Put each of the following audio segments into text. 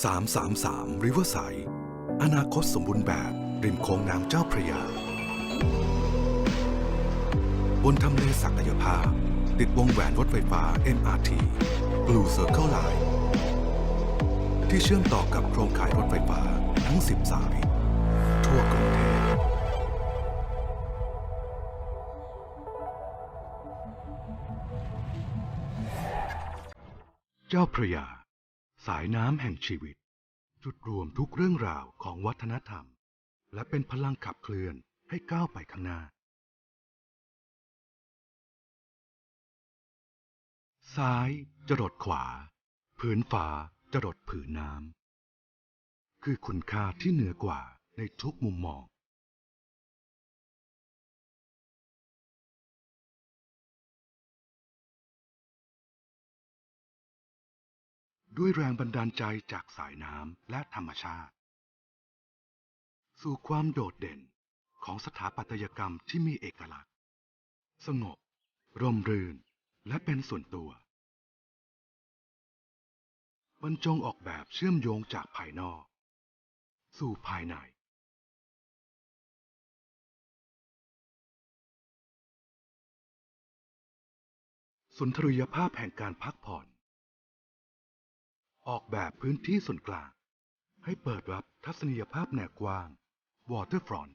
333 Riverside อนาคตสมบูรณ์แบบริมโค้งน้ำเจ้าพระยา บนทำเลศักยภาพ ติดวงแหวนรถไฟฟ้า MRT Blue Circle Line ที่เชื่อมต่อกับโครงข่ายรถไฟฟ้าทั้ง 10 สาย ทั่วกรุงเทพเจ้าพระยา สายน้ำแห่งชีวิต จุดรวมทุกเรื่องราวของวัฒนธรรม และเป็นพลังขับเคลื่อนให้ก้าวไปข้างหน้า ซ้ายจรดขวา ผืนฟ้าจรดผืนน้ำ คือคุณค่าที่เหนือกว่าในทุกมุมมอง ด้วยแรงบันดาลใจจากสายน้ำและธรรมชาติ สู่ความโดดเด่นของสถาปัตยกรรมที่มีเอกลักษณ์ สงบ ร่มรื่น และเป็นส่วนตัว บรรจงออกแบบเชื่อมโยงจากภายนอก สู่ภายใน สุนทรียภาพแห่งการพักผ่อน ออกแบบพื้นที่ส่วนกลาง ให้เปิดรับทัศนียภาพแนวกว้าง Waterfront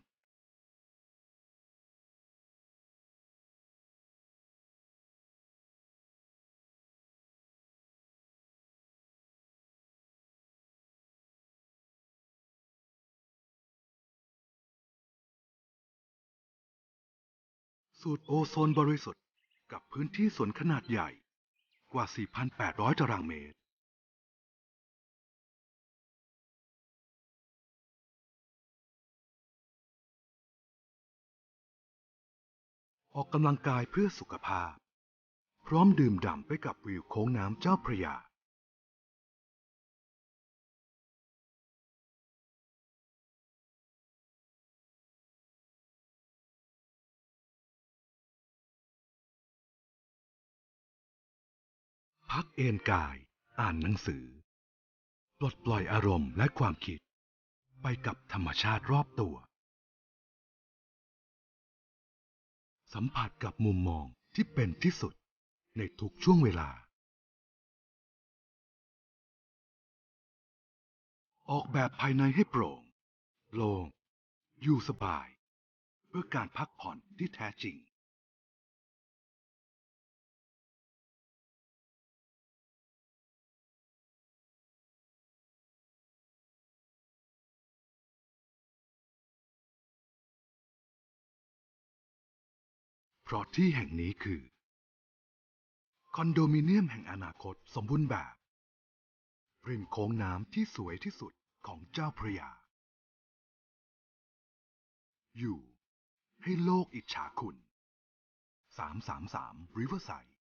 สูตรโอโซนบริสุทธิ์กับพื้นที่สวนขนาดใหญ่กว่า 4,800 ตารางเมตร ออกกำลังกายเพื่อสุขภาพ พร้อมดื่มด่ำไปกับวิวโค้งน้ำเจ้าพระยา พักเอนกาย อ่านหนังสือ ปลดปล่อยอารมณ์และความคิด ไปกับธรรมชาติรอบตัว สัมผัสกับมุมมองที่เป็นที่สุดในทุกช่วงเวลา ออกแบบภายในให้โปร่ง โล่ง อยู่สบาย เพื่อการพักผ่อนที่แท้จริง เพราะที่แห่งนี้คือ คอนโดมิเนียมแห่งอนาคตสมบูรณ์แบบ ริมโค้งน้ำที่สวยที่สุดของเจ้าพระยา อยู่ ให้โลกอิจฉาคุณ 333 Riverside